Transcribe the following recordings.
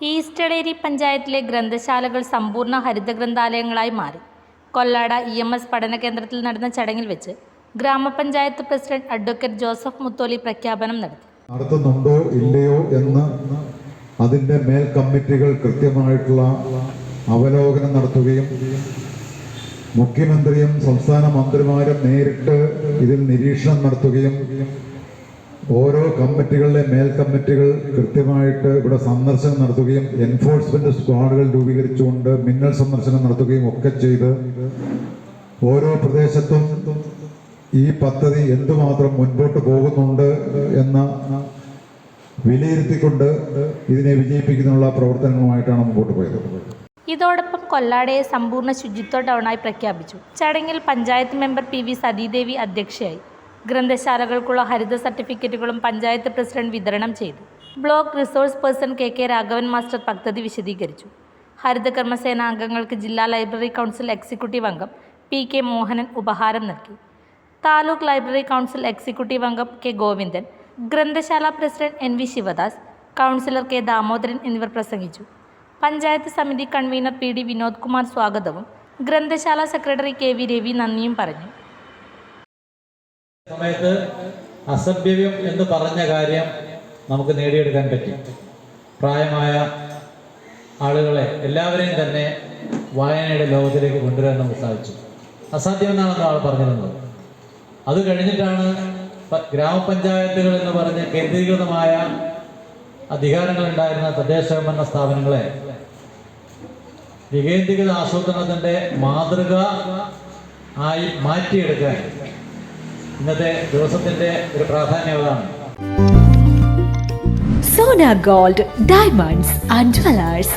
ഈസ്റ്റഡേരി പഞ്ചായത്തിലെ ഗ്രന്ഥശാലകൾ സമ്പൂർണ ഹരിത ഗ്രന്ഥാലയങ്ങളായി മാറി. കൊല്ലാട ഇ എം എസ് പഠന കേന്ദ്രത്തിൽ നടന്ന ചടങ്ങിൽ വെച്ച് ഗ്രാമപഞ്ചായത്ത് പ്രസിഡന്റ് അഡ്വക്കേറ്റ് ജോസഫ് മുത്തോലി പ്രഖ്യാപനം നടത്തി. നടത്തുന്നുണ്ടോ ഇല്ലയോ എന്ന് അതിന്റെ മേൽ കമ്മിറ്റികൾ കൃത്യമായിട്ടുള്ള അവലോകനം നടത്തുകയും മുഖ്യമന്ത്രിയും സംസ്ഥാന മന്ത്രിമാരും നേരിട്ട് ഇതിൽ നിരീക്ഷണം നടത്തുകയും ഓരോ കമ്മിറ്റികളിലെ മേൽ കമ്മിറ്റികൾ കൃത്യമായിട്ട് ഇവിടെ സന്ദർശനം നടത്തുകയും എൻഫോഴ്സ്മെന്റ് സ്ക്വാഡുകൾ രൂപീകരിച്ചുകൊണ്ട് മിന്നൽ സന്ദർശനം നടത്തുകയും ഒക്കെ ചെയ്ത് ഓരോ പ്രദേശത്തും ഈ പദ്ധതി എന്തുമാത്രം മുൻപോട്ട് പോകുന്നുണ്ട് എന്ന വിലയിരുത്തിക്കൊണ്ട് ഇതിനെ വിജയിപ്പിക്കുന്നതിനുള്ള പ്രവർത്തനങ്ങളുമായിട്ടാണ് മുമ്പോട്ട് പോയത്. ഇതോടൊപ്പം കൊല്ലാടയെ സമ്പൂർണ ശുചിത്വ ടൗണായി പ്രഖ്യാപിച്ചു. ചടങ്ങിൽ panchayat member P V Sathidevi അധ്യക്ഷയായി. ഗ്രന്ഥശാലകൾക്കുള്ള ഹരിത സർട്ടിഫിക്കറ്റുകളും പഞ്ചായത്ത് പ്രസിഡന്റ് വിതരണം ചെയ്തു. Block resource person K K Raghavan master പദ്ധതി വിശദീകരിച്ചു. ഹരിത കർമ്മസേന അംഗങ്ങൾക്ക് ജില്ലാ ലൈബ്രറി കൗൺസിൽ എക്സിക്യൂട്ടീവ് അംഗം പി കെ മോഹനൻ ഉപഹാരം നൽകി. താലൂക്ക് ലൈബ്രറി കൗൺസിൽ എക്സിക്യൂട്ടീവ് അംഗം കെ ഗോവിന്ദൻ ഗ്രന്ഥശാല president N V Sivadas councillor K Damodaran എന്നിവർ പ്രസംഗിച്ചു. പഞ്ചായത്ത് സമിതി convenor P D Vinod Kumar സ്വാഗതവും. ഗ്രന്ഥശാല സെക്രട്ടറി കെ വി രവി നന്ദിയും പറഞ്ഞു. സമയത്ത് അസഭ്യവ്യം എന്ന് പറഞ്ഞ കാര്യം നമുക്ക് നേടിയെടുക്കാൻ പറ്റി. പ്രായമായ ആളുകളെ എല്ലാവരെയും തന്നെ വായനയുടെ ലോകത്തിലേക്ക് കൊണ്ടുവരാൻ നമുക്ക് സാധിച്ചു. അസാധ്യമെന്നാണ് ആൾ പറഞ്ഞിരുന്നത്. അത് കഴിഞ്ഞിട്ടാണ് ഗ്രാമപഞ്ചായത്തുകൾ എന്ന് പറഞ്ഞ കേന്ദ്രീകൃതമായ അധികാരങ്ങൾ ഉണ്ടായിരുന്ന തദ്ദേശ സ്വയംഭരണ സ്ഥാപനങ്ങളെ വികേന്ദ്രീകൃത ആസൂത്രണത്തിന്റെ മാതൃക ആയി മാറ്റിയെടുക്കാൻ ഇന്നത്തെ ദിവസത്തിന്റെ ഒരു പ്രാധാന്യം Sona gold diamonds and jewellers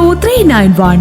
three nine one